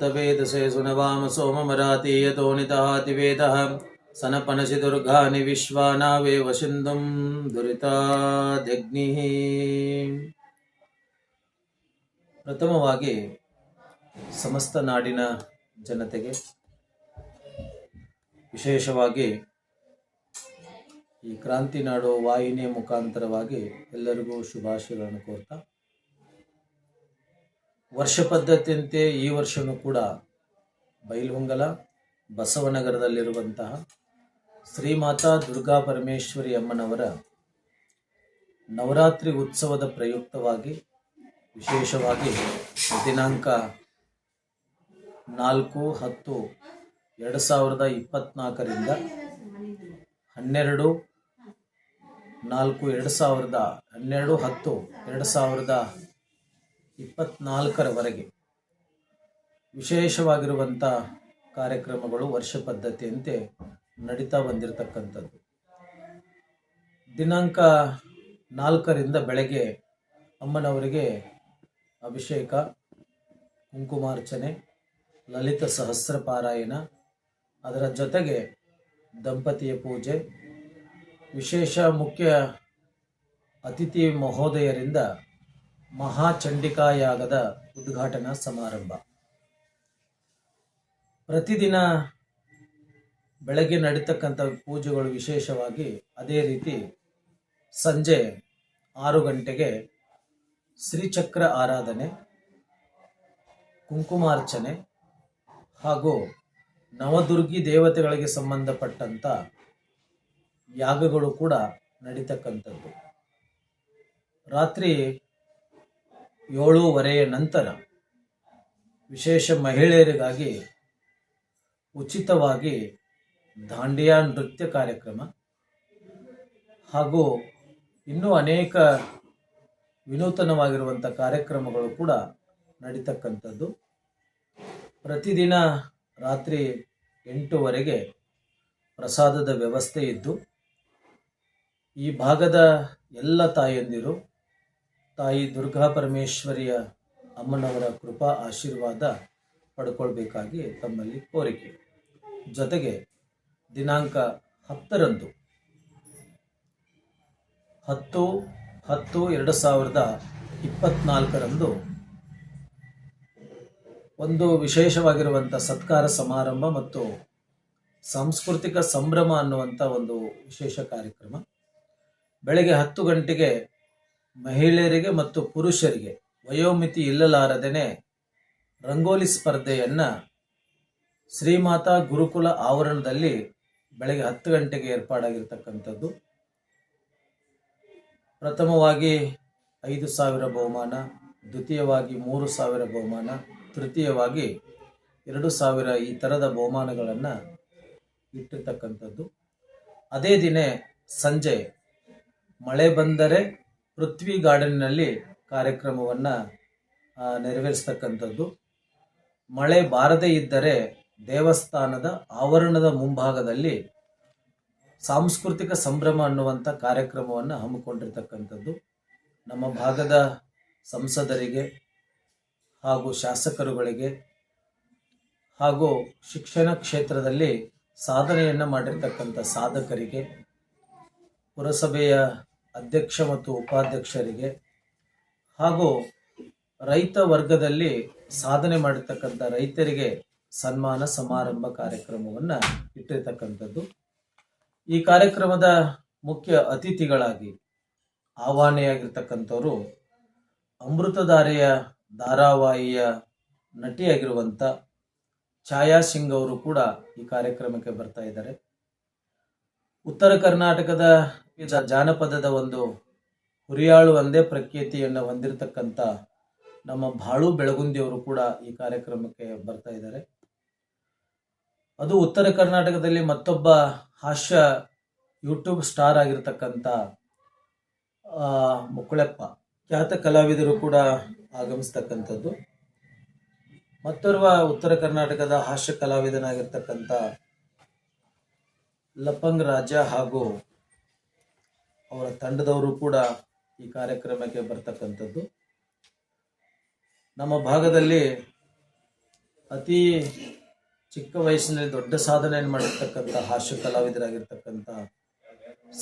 तवेदसे सुनवाम सोममराति यतो नितहातिवेदः सनपनसि दुर्गानि विश्वानावेव सिन्धुं दुरिताद्यग्निः ಪ್ರಥಮವಾಗಿ ಸಮಸ್ತ ನಾಡಿನ ಜನತೆಗೆ ವಿಶೇಷವಾಗಿ ಈ ಕ್ರಾಂತಿ ನಾಡು ವಾಹಿನಿಯ ಮುಖಾಂತರವಾಗಿ ಎಲ್ಲರಿಗೂ ಶುಭಾಶಯಗಳನ್ನು ಕೋರ್ತಾ ವರ್ಷ ಪದ್ಧತಿಯಂತೆ ಈ ವರ್ಷವೂ ಕೂಡ ಬೈಲಹೊಂಗಲ ಬಸವನಗರದಲ್ಲಿರುವಂತಹ ಶ್ರೀಮಾತಾ ದುರ್ಗಾ ಪರಮೇಶ್ವರಿ ಅಮ್ಮನವರ ನವರಾತ್ರಿ ಉತ್ಸವದ ಪ್ರಯುಕ್ತವಾಗಿ ವಿಶೇಷವಾಗಿ ದಿನಾಂಕ ನಾಲ್ಕು, ಹತ್ತು, ಎರಡು ಸಾವಿರದ ಇಪ್ಪತ್ತ್ನಾಲ್ಕರಿಂದ ಹನ್ನೆರಡು, ನಾಲ್ಕು, ಎರಡು ಸಾವಿರದ ಹನ್ನೆರಡು, ಹತ್ತು, ಎರಡು ಸಾವಿರದ ಇಪ್ಪತ್ತ್ನಾಲ್ಕರವರೆಗೆ ವಿಶೇಷವಾಗಿರುವಂಥ ಕಾರ್ಯಕ್ರಮಗಳು, ವರ್ಷ ಪದ್ಧತಿಯಂತೆ ನಡೀತಾ ಬಂದಿರತಕ್ಕಂಥದ್ದು. ದಿನಾಂಕ ನಾಲ್ಕರಿಂದ ಬೆಳಗ್ಗೆ ಅಮ್ಮನವರಿಗೆ ಅಭಿಷೇಕ, ಕುಂಕುಮಾರ್ಚನೆ, ಲಲಿತ ಸಹಸ್ರ ಪಾರಾಯಣ ಅದರ ಜೊತೆಗೆ ದಂಪತಿಯ ಪೂಜೆ, ವಿಶೇಷ ಮುಖ್ಯ ಅತಿಥಿ ಮಹೋದಯರಿಂದ ಮಹಾಚಂಡಿಕಾಯಾಗದ ಉದ್ಘಾಟನಾ ಸಮಾರಂಭ. ಪ್ರತಿದಿನ ಬೆಳಗ್ಗೆ ನಡೀತಕ್ಕಂಥ ಪೂಜೆಗಳು ವಿಶೇಷವಾಗಿ ಅದೇ ರೀತಿ ಸಂಜೆ ಆರು ಗಂಟೆಗೆ ಶ್ರೀಚಕ್ರ ಆರಾಧನೆ, ಕುಂಕುಮಾರ್ಚನೆ ಹಾಗೂ ನವದುರ್ಗಿ ದೇವತೆಗಳಿಗೆ ಸಂಬಂಧಪಟ್ಟಂಥ ಯಾಗಗಳು ಕೂಡ ನಡೀತಕ್ಕಂಥದ್ದು. ರಾತ್ರಿ ಏಳೂವರೆಯ ನಂತರ ವಿಶೇಷ ಮಹಿಳೆಯರಿಗಾಗಿ ಉಚಿತವಾಗಿ ದಾಂಡಿಯಾ ನೃತ್ಯ ಕಾರ್ಯಕ್ರಮ ಹಾಗೂ ಇನ್ನೂ ಅನೇಕ ವಿನೂತನವಾಗಿರುವಂಥ ಕಾರ್ಯಕ್ರಮಗಳು ಕೂಡ ನಡೀತಕ್ಕಂಥದ್ದು. ಪ್ರತಿದಿನ ರಾತ್ರಿ ಎಂಟುವರೆಗೆ ಪ್ರಸಾದದ ವ್ಯವಸ್ಥೆ ಇದ್ದು, ಈ ಭಾಗದ ಎಲ್ಲ ತಾಯಂದಿರು ತಾಯಿ ದುರ್ಗಾ ಪರಮೇಶ್ವರಿಯ ಅಮ್ಮನವರ ಕೃಪಾ ಆಶೀರ್ವಾದ ಪಡ್ಕೊಳ್ಬೇಕಾಗಿ ತಮ್ಮಲ್ಲಿ ಕೋರಿಕೆ. ಜೊತೆಗೆ ದಿನಾಂಕ ಹತ್ತರಂದು ಹತ್ತು ಹತ್ತು, ಎರಡು ಸಾವಿರದ ಇಪ್ಪತ್ನಾಲ್ಕರಂದು ಒಂದು ವಿಶೇಷವಾಗಿರುವಂಥ ಸತ್ಕಾರ ಸಮಾರಂಭ ಮತ್ತು ಸಾಂಸ್ಕೃತಿಕ ಸಂಭ್ರಮ ಅನ್ನುವಂಥ ಒಂದು ವಿಶೇಷ ಕಾರ್ಯಕ್ರಮ. ಬೆಳಗ್ಗೆ ಹತ್ತು ಗಂಟೆಗೆ ಮಹಿಳೆಯರಿಗೆ ಮತ್ತು ಪುರುಷರಿಗೆ ವಯೋಮಿತಿ ಇಲ್ಲಲಾರದೇನೆ ರಂಗೋಲಿ ಸ್ಪರ್ಧೆಯನ್ನು ಶ್ರೀಮಾತಾ ಗುರುಕುಲ ಆವರಣದಲ್ಲಿ ಬೆಳಗ್ಗೆ ಹತ್ತು ಗಂಟೆಗೆ ಏರ್ಪಾಡಾಗಿರ್ತಕ್ಕಂಥದ್ದು. ಪ್ರಥಮವಾಗಿ ಐದು ಸಾವಿರ ಬಹುಮಾನ, ದ್ವಿತೀಯವಾಗಿ ಮೂರು ಸಾವಿರ ಬಹುಮಾನ, ತೃತೀಯವಾಗಿ ಎರಡು ಸಾವಿರ ಈ ಥರದ ಬಹುಮಾನಗಳನ್ನು ಇಟ್ಟಿರ್ತಕ್ಕಂಥದ್ದು. ಅದೇ ದಿನ ಸಂಜೆ ಮಳೆ ಬಂದರೆ ಪೃಥ್ವಿ ಗಾರ್ಡನ್ನಲ್ಲಿ ಕಾರ್ಯಕ್ರಮವನ್ನು ನೆರವೇರಿಸ್ತಕ್ಕಂಥದ್ದು. ಮಳೆ ಬಾರದೇ ಇದ್ದರೆ ದೇವಸ್ಥಾನದ ಆವರಣದ ಮುಂಭಾಗದಲ್ಲಿ ಸಾಂಸ್ಕೃತಿಕ ಸಂಭ್ರಮ ಅನ್ನುವಂಥ ಕಾರ್ಯಕ್ರಮವನ್ನು ಹಮ್ಮಿಕೊಂಡಿರ್ತಕ್ಕಂಥದ್ದು. ನಮ್ಮ ಭಾಗದ ಸಂಸದರಿಗೆ ಹಾಗೂ ಶಾಸಕರುಗಳಿಗೆ ಹಾಗೂ ಶಿಕ್ಷಣ ಕ್ಷೇತ್ರದಲ್ಲಿ ಸಾಧನೆಯನ್ನು ಮಾಡಿರ್ತಕ್ಕಂಥ ಸಾಧಕರಿಗೆ, ಪುರಸಭೆಯ ಅಧ್ಯಕ್ಷ ಮತ್ತು ಉಪಾಧ್ಯಕ್ಷರಿಗೆ ಹಾಗೂ ರೈತ ವರ್ಗದಲ್ಲಿ ಸಾಧನೆ ಮಾಡಿರ್ತಕ್ಕಂಥ ರೈತರಿಗೆ ಸನ್ಮಾನ ಸಮಾರಂಭ ಕಾರ್ಯಕ್ರಮವನ್ನು ಇಟ್ಟಿರ್ತಕ್ಕಂಥದ್ದು. ಈ ಕಾರ್ಯಕ್ರಮದ ಮುಖ್ಯ ಅತಿಥಿಗಳಾಗಿ ಆಹ್ವಾನೆಯಾಗಿರ್ತಕ್ಕಂಥವರು ಅಮೃತಧಾರೆಯ ಧಾರಾವಾಹಿಯ ನಟಿಯಾಗಿರುವಂಥ ಛಾಯಾ ಸಿಂಗ್ ಅವರು ಕೂಡ ಈ ಕಾರ್ಯಕ್ರಮಕ್ಕೆ ಬರ್ತಾ ಇದ್ದಾರೆ. ಉತ್ತರ ಕರ್ನಾಟಕದ ಜಾನಪದದ ಒಂದು ಹುರಿಯಾಳು ಒಂದೇ ಪ್ರಖ್ಯಾತಿಯನ್ನು ಹೊಂದಿರತಕ್ಕಂಥ ನಮ್ಮ ಬಾಳು ಬೆಳಗುಂದಿಯವರು ಕೂಡ ಈ ಕಾರ್ಯಕ್ರಮಕ್ಕೆ ಬರ್ತಾ ಇದ್ದಾರೆ. ಅದು ಉತ್ತರ ಕರ್ನಾಟಕದಲ್ಲಿ ಮತ್ತೊಬ್ಬ ಹಾಸ್ಯ ಯೂಟ್ಯೂಬ್ ಸ್ಟಾರ್ ಆಗಿರ್ತಕ್ಕಂಥ ಮುಕುಳಪ್ಪ ಖ್ಯಾತ ಕಲಾವಿದರು ಕೂಡ ಆಗಮಿಸ್ತಕ್ಕಂಥದ್ದು. ಮತ್ತೊರ್ವ ಉತ್ತರ ಕರ್ನಾಟಕದ ಹಾಸ್ಯ ಕಲಾವಿದನಾಗಿರ್ತಕ್ಕಂಥ ಲಪಂಗ್ ರಾಜ ಹಾಗೂ ಅವರ ತಂಡದವರು ಕೂಡ ಈ ಕಾರ್ಯಕ್ರಮಕ್ಕೆ ಬರ್ತಕ್ಕಂಥದ್ದು. ನಮ್ಮ ಭಾಗದಲ್ಲಿ ಅತಿ ಚಿಕ್ಕ ವಯಸ್ಸಿನಲ್ಲಿ ದೊಡ್ಡ ಸಾಧನೆಯನ್ನು ಮಾಡಿರ್ತಕ್ಕಂಥ ಹಾಸ್ಯ ಕಲಾವಿದರಾಗಿರ್ತಕ್ಕಂಥ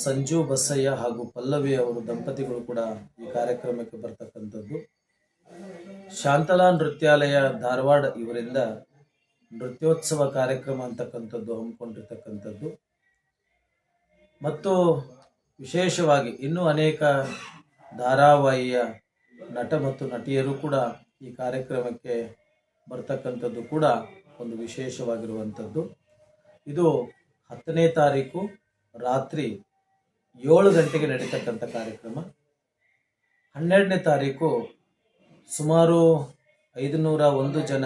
ಸಂಜು ಬಸಯ್ಯ ಹಾಗೂ ಪಲ್ಲವಿ ಅವರು ದಂಪತಿಗಳು ಕೂಡ ಈ ಕಾರ್ಯಕ್ರಮಕ್ಕೆ ಬರ್ತಕ್ಕಂಥದ್ದು. ಶಾಂತಲಾ ನೃತ್ಯಾಲಯ ಧಾರವಾಡ ಇವರಿಂದ ನೃತ್ಯೋತ್ಸವ ಕಾರ್ಯಕ್ರಮ ಅಂತಕ್ಕಂಥದ್ದು ಹಮ್ಮಿಕೊಂಡಿರ್ತಕ್ಕಂಥದ್ದು. ಮತ್ತು ವಿಶೇಷವಾಗಿ ಇನ್ನೂ ಅನೇಕ ಧಾರಾವಾಹಿಯ ನಟ ಮತ್ತು ನಟಿಯರು ಕೂಡ ಈ ಕಾರ್ಯಕ್ರಮಕ್ಕೆ ಬರ್ತಕ್ಕಂಥದ್ದು ಕೂಡ ಒಂದು ವಿಶೇಷವಾಗಿರುವಂಥದ್ದು. ಇದು ಹತ್ತನೇ ತಾರೀಕು ರಾತ್ರಿ ಏಳು ಗಂಟೆಗೆ ನಡೀತಕ್ಕಂಥ ಕಾರ್ಯಕ್ರಮ. ಹನ್ನೆರಡನೇ ತಾರೀಕು ಸುಮಾರು ಐದುನೂರ ಒಂದು ಜನ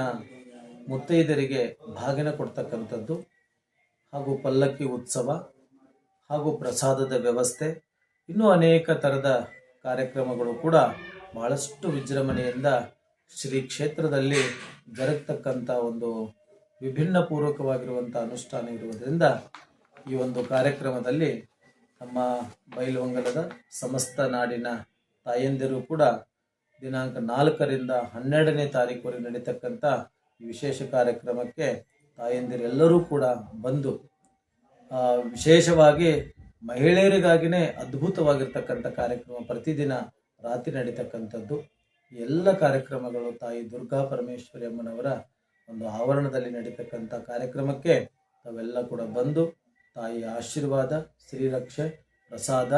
ಮುತ್ತೈದರಿಗೆ ಭಾಗಿನ ಕೊಡ್ತಕ್ಕಂಥದ್ದು ಹಾಗೂ ಪಲ್ಲಕ್ಕಿ ಉತ್ಸವ. ಹಾಗೂ ಪ್ರಸಾದದ ವ್ಯವಸ್ಥೆ. ಇನ್ನೂ ಅನೇಕ ಥರದ ಕಾರ್ಯಕ್ರಮಗಳು ಕೂಡ ಬಹಳಷ್ಟು ವಿಜೃಂಭಣೆಯಿಂದ ಶ್ರೀ ಕ್ಷೇತ್ರದಲ್ಲಿ ಜರುಗ್ತಕ್ಕಂಥ ಒಂದು ವಿಭಿನ್ನ ಪೂರ್ವಕವಾಗಿರುವಂಥ ಅನುಷ್ಠಾನ ಇರುವುದರಿಂದ ಈ ಒಂದು ಕಾರ್ಯಕ್ರಮದಲ್ಲಿ ನಮ್ಮ ಬೈಲುವಂಗಲದ ಸಮಸ್ತ ನಾಡಿನ ತಾಯಂದಿರು ಕೂಡ ದಿನಾಂಕ ನಾಲ್ಕರಿಂದ ಹನ್ನೆರಡನೇ ತಾರೀಕುವರೆಗೆ ನಡೀತಕ್ಕಂಥ ವಿಶೇಷ ಕಾರ್ಯಕ್ರಮಕ್ಕೆ ತಾಯಂದಿರೆಲ್ಲರೂ ಕೂಡ ಬಂದು ವಿಶೇಷವಾಗಿ ಮಹಿಳೆಯರಿಗಾಗಿನೇ ಅದ್ಭುತವಾಗಿರ್ತಕ್ಕಂಥ ಕಾರ್ಯಕ್ರಮ ಪ್ರತಿದಿನ ರಾತ್ರಿ ನಡೀತಕ್ಕಂಥದ್ದು. ಎಲ್ಲ ಕಾರ್ಯಕ್ರಮಗಳು ತಾಯಿ ದುರ್ಗಾ ಪರಮೇಶ್ವರಿ ಅಮ್ಮನವರ ಒಂದು ಆವರಣದಲ್ಲಿ ನಡೀತಕ್ಕಂಥ ಕಾರ್ಯಕ್ರಮಕ್ಕೆ ತಾವೆಲ್ಲ ಕೂಡ ಬಂದು ತಾಯಿಯ ಆಶೀರ್ವಾದ, ಶ್ರೀರಕ್ಷೆ, ಪ್ರಸಾದ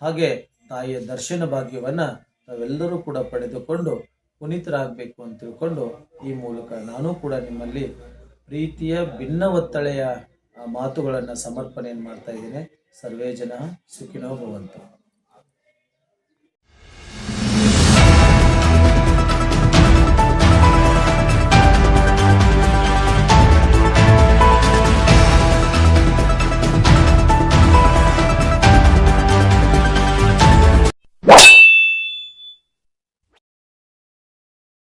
ಹಾಗೆ ತಾಯಿಯ ದರ್ಶನ ಭಾಗ್ಯವನ್ನು ತಾವೆಲ್ಲರೂ ಕೂಡ ಪಡೆದುಕೊಂಡು ಪುನೀತರಾಗಬೇಕು ಅಂತ ತಿಳ್ಕೊಂಡು ಈ ಮೂಲಕ ನಾನು ಕೂಡ ನಿಮ್ಮಲ್ಲಿ ಪ್ರೀತಿಯ ಭಿನ್ನ ಒತ್ತಳೆಯ ಮಾತುಗಳನ್ನು ಸಮರ್ಪಣೆಯನ್ನು ಮಾಡ್ತಾ ಇದ್ದೇನೆ. ಸರ್ವೇ ಜನ ಸುಖಿನೋ ಭವಂತು.